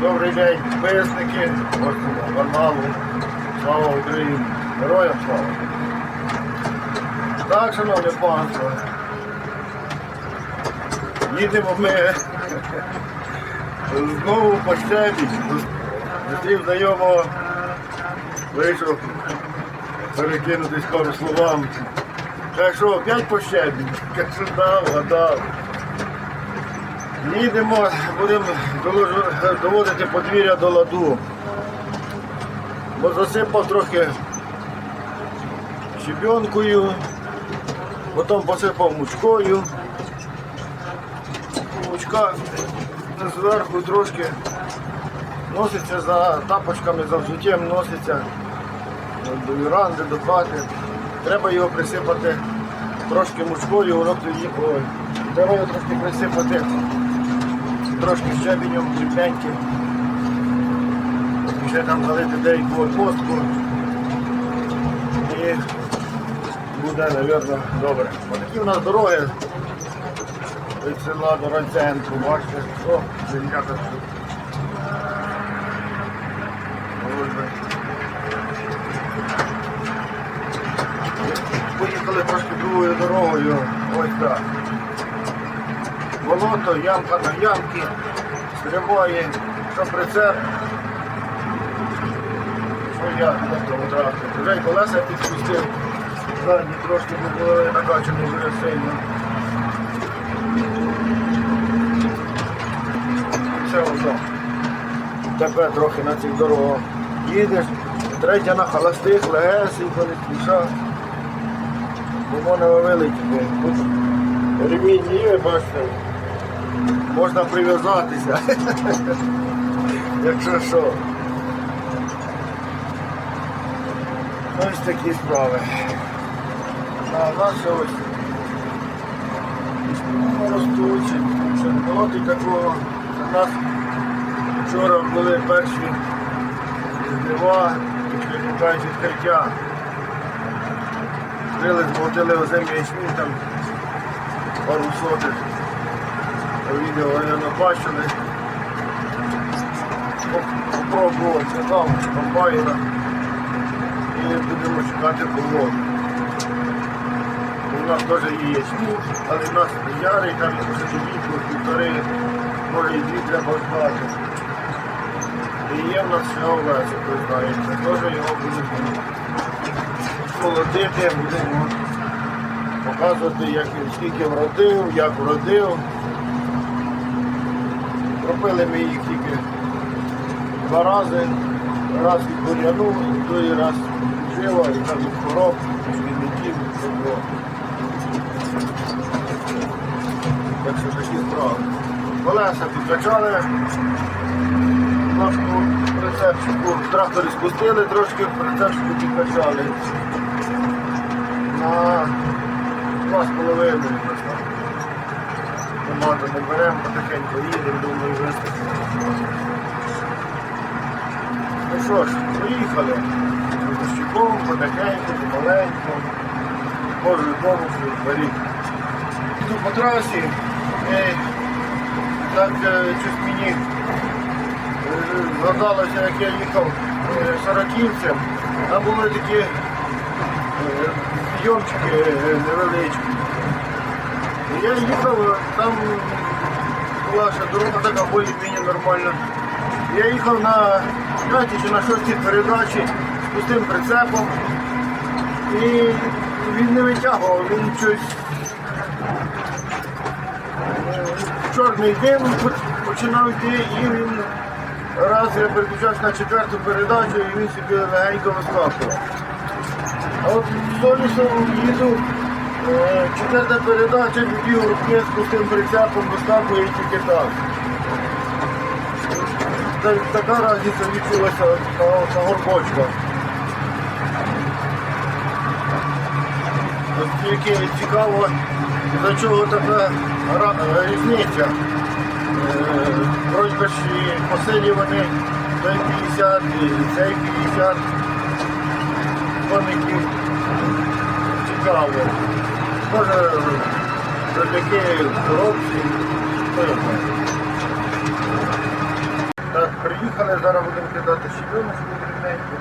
Добрий день, підписники, гостям каналу. Слава Україні! Героям слава! Так, шановне панство, їдемо ми знову по щебі. Зустрів знайомого, вийшов перекинутись пару словам. Каже, що, опять по щебі? Кажу, дав, гадав. Їдемо, будемо доводити подвір'я до ладу. Бо засипав трохи щебенкою, потім посипав мучкою. Мучка зверху трошки носиться за тапочками, за взуттям носиться до віранди, до хати. Треба його присипати трошки мучкою, воно тоді. Треба його трошки присипати трошки щебенем кріпленьким. Ще там залити деяку отмостку. І буде, мабуть, добре. Отакі у нас дороги від села до райцентру. Бачите, о, земляка тут. Поїхали трошки другою дорогою. Ось так. Болото, ямка на ямки, стрибає, що прицеп. Що я на тому. Вже й колеса підпустив. Задні трошки були накачані дуже сильно. Все одно. Тебе трохи на цих дорогах. Їдеш, третя на холостих, легесенько, не спіша. Бо вилетіти. Тут ремінь є, бачите. Можна прив'язатися. Якщо що. Ось такі справи. А в нас ось не було тут такого. У нас вчора були перші як кажуть, відкриття. Крили, змотили озимі ячмінь там пару сотих. Відео, наверное, бачили. Попробував цікаво комбайна і будемо чекати погоду. У нас теж є ячмінь, але в нас ярий, там віку, півтори, може і дві треба ждати. І є в нас ще овець, ви знаєте. Теж його будемо молодити, будемо показувати, як він скільки вродив, як вродив. Робили ми їх тільки два рази. Раз від бур'яну, другий раз від і раз від хвороб, від було. Так що такі справи. Колеса підкачали, нашу прицепчику, трактори спустили трошки, прицепчику підкачали на 2,5. Команду не беремо, потихеньку їдемо, думаю, вистачить. Ну що ж, поїхали. Пустяком, потихеньку, помаленьку, Божою допомогою беріть. Йду по трасі і так е, щось мені е, згадалося, як я їхав сороківцем, там були такі підйомчики невеличкі. Я їхав, там була дорога така більш-менш нормальна. Я їхав на п'ятій чи на шостій передачі з пустим прицепом. І він не витягував, він щось е, чорний дим починав йти і він раз я переключався на четверту передачу і він собі легенько вискакував. А от з їду, четверта передача, бігу руки з пустим прицепом, вискакує тільки так. Та- Така разниця відчулася на, горбочках. От тільки цікаво, за чого така різниця. Вроді ж і вони той 50 і цей 50 коників. Цікаво. Може завдяки коробці. Так, приїхали, зараз будемо кидати щебеночку дрібненьку.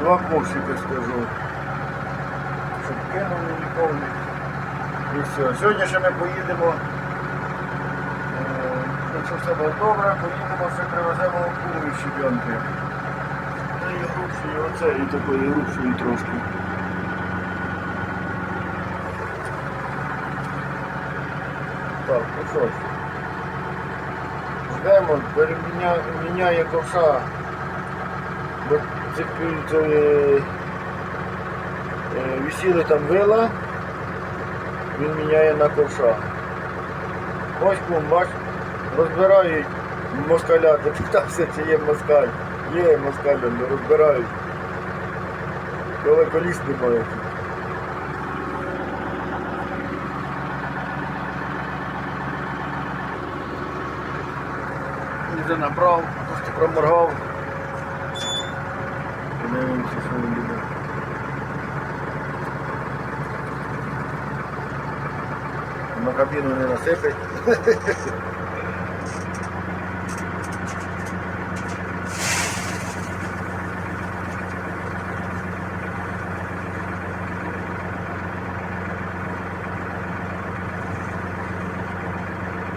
Два ковшики скажу. Щоб кинули ніколи. І все. Сьогодні ще ми поїдемо. е, Якщо все буде добре, поїдемо, ще привеземо куру щебенки. І грубшої оце, і такої грубшої трошки. Так, що ж. Ждемо, міняє ковша. Е, е, висіли там вила, він міняє на ковша. Ось бач, розбирають москаля, ти питався, чи є москаль. Є москаль, розбирають. Коли коліс немає. Вже набрав, трошки проморгав. Подивимося, що він буде. На кабіну не насипить.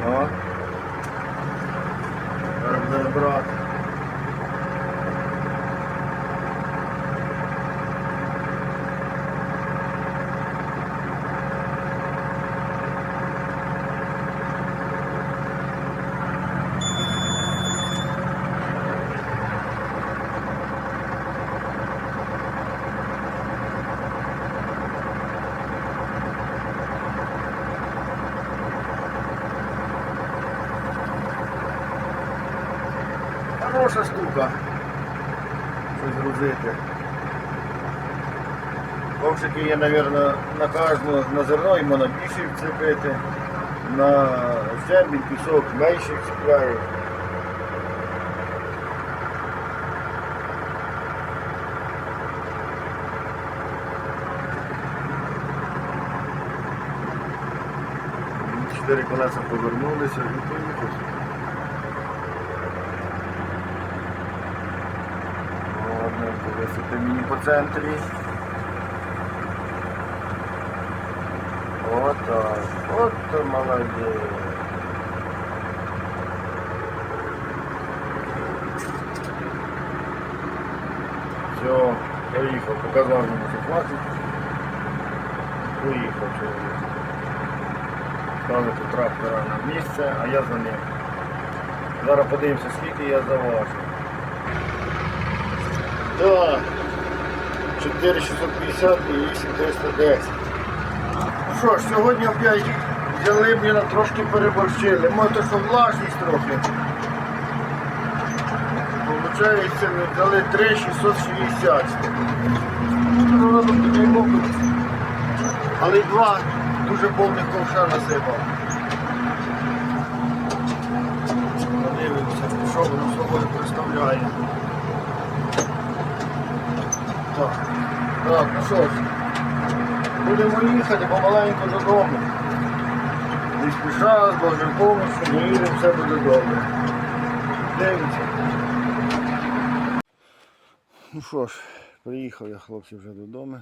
О. Зараз буде брати. Хороша штука. Щось грузити. Ковшики є, мабуть, на кожну на зерно і можна більше вцепити. На землі, пісок менше чіпляє. Чотири колеса повернулися і поїхали. Висити мені по центрі. Отак. От то молодець. Все, поїхав, показав мені, що хватить. Поїхав чоловік. Ставити трактора на місце, а я за ним. Зараз подивимося, скільки я заважу. Так. 4650 і 8310. Ну що ж, сьогодні опять взяли блін, трошки переборщили. Може, що влажність трохи. Получається, ми взяли 3660. Ну. Але два дуже повних ковша насипав. Подивимося, що воно собою представляє. Так, ну що ж, будемо їхати помаленьку додому. Не з Божим помощью, ми їдемо, все буде добре. Дивимося. Ну що ж, приїхав я хлопці вже додому.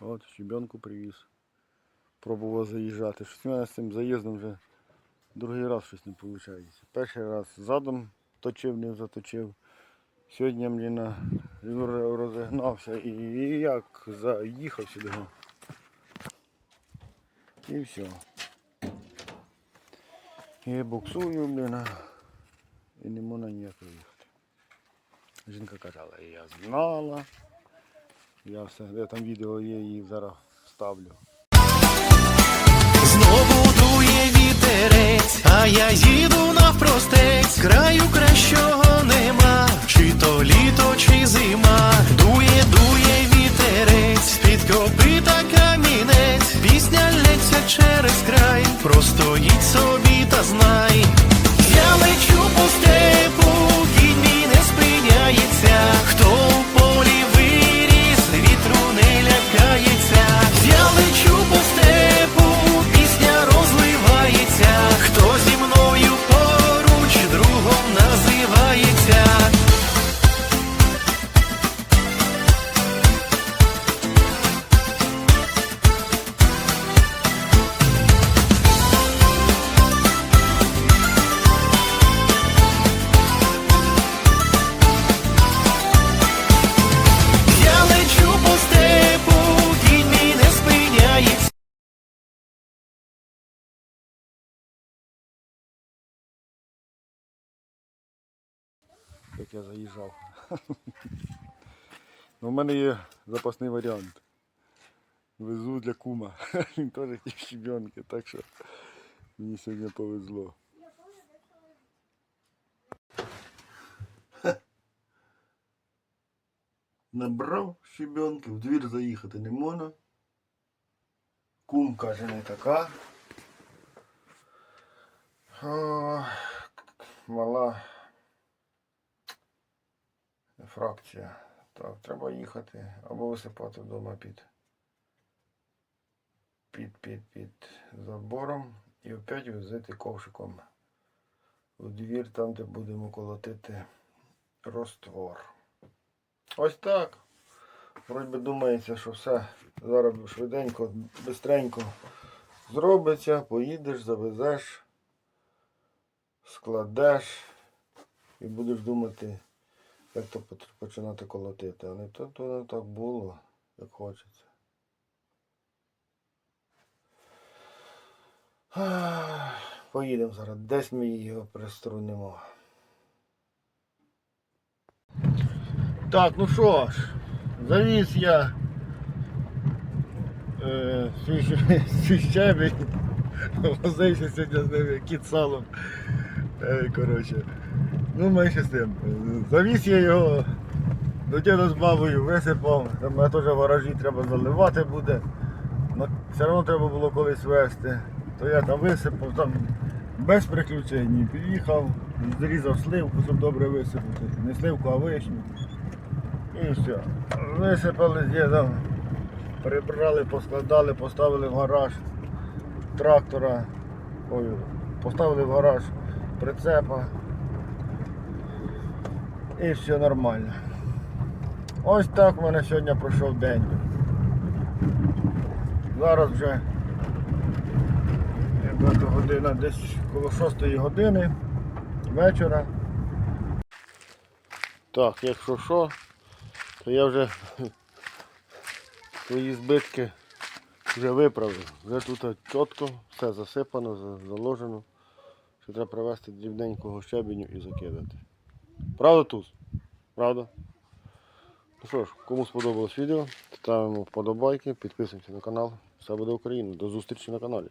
От, щебенку привіз. Пробував заїжджати. Щось у мене з цим заїздом вже другий раз щось не виходить. Перший раз задом точив, не заточив. Сьогодні мені розігнався і як заїхав сюди. І все. І буксую, блін, і не можна ніяк виїхати. Жінка казала, я знала. Я все, де там відео є, її зараз вставлю. Знову дує вітерець, а я простоїть собі як я заїжджав. Ну, в мене є запасний варіант. Везу для кума. Він теж хотів щебенки, так що мені сьогодні повезло. Набрав щебенки, в двір заїхати не можна. Кум каже не така. О, мала фракція. Так, треба їхати або висипати вдома під, під, під, під забором і опять возити ковшиком у двір, там, де будемо колотити роствор. Ось так. Вроді би думається, що все зараз швиденько, бистренько зробиться, поїдеш, завезеш, складеш і будеш думати, як то починати колотити. А не то, то не так було, як хочеться. Поїдемо зараз, десь ми його приструнемо. Так, ну що ж, завіз я е, свій, щебень. Возився сьогодні з ним кіт салом. Е, коротше. Ну, менше з тим. Завіз я його до діда з бабою висипав. Там мене теж в гаражі треба заливати буде. Ну, все одно треба було колись вести. То я там висипав, там без приключень. Під'їхав, зрізав сливку, щоб добре висипати. Не сливку, а вишню. І все. Висипали з дідом, прибрали, поскладали, поставили в гараж трактора. Ой, поставили в гараж прицепа. І все нормально. Ось так в мене сьогодні пройшов день. Зараз вже година, десь коло 6 години вечора. Так, якщо що, то я вже свої збитки вже виправив. Вже тут чітко, все засипано, заложено. Ще треба привезти дрібненького щебеню і закидати. Правда тут? Правда? Ну що ж, кому сподобалось відео, ставимо вподобайки, підписуємося на канал. Все буде Україна. До зустрічі на каналі.